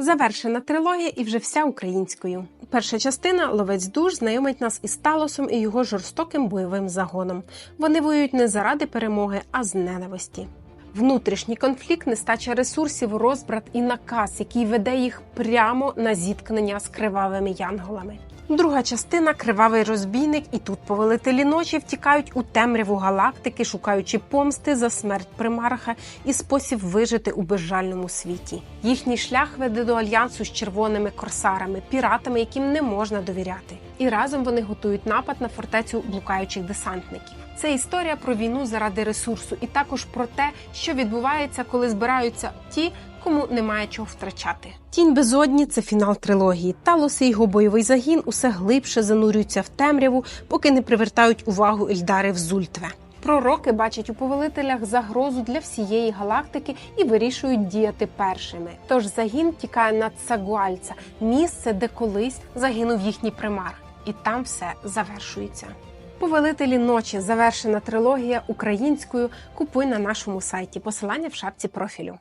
Завершена трилогія і вже вся українською. Перша частина Ловець душ знайомить нас із Талосом і його жорстоким бойовим загоном. Вони воюють не заради перемоги, а з ненависті. Внутрішній конфлікт, нестача ресурсів, розбрат і наказ, який веде їх прямо на зіткнення з кривавими янголами. Друга частина кривавий розбійник, і тут повелителі ночі втікають у темряву галактики, шукаючи помсти за смерть примарха і спосіб вижити у безжальному світі. Їхній шлях веде до альянсу з червоними корсарами, піратами, яким не можна довіряти. І разом вони готують напад на фортецю блукаючих десантників. Це історія про війну заради ресурсу, і також про те, що відбувається, коли збираються ті, кому немає чого втрачати. Тінь безодні це фінал трилогії. Талос і його бойовий загін усе глибше занурюються в темряву, поки не привертають увагу Ельдарів з Ультве. Пророки бачать у повелителях загрозу для всієї галактики і вирішують діяти першими. Тож загін тікає на Цагуальця, місце, де колись загинув їхній примар, і там все завершується. Повелителі ночі завершена трилогія українською. Купуй на нашому сайті. Посилання в шапці профілю.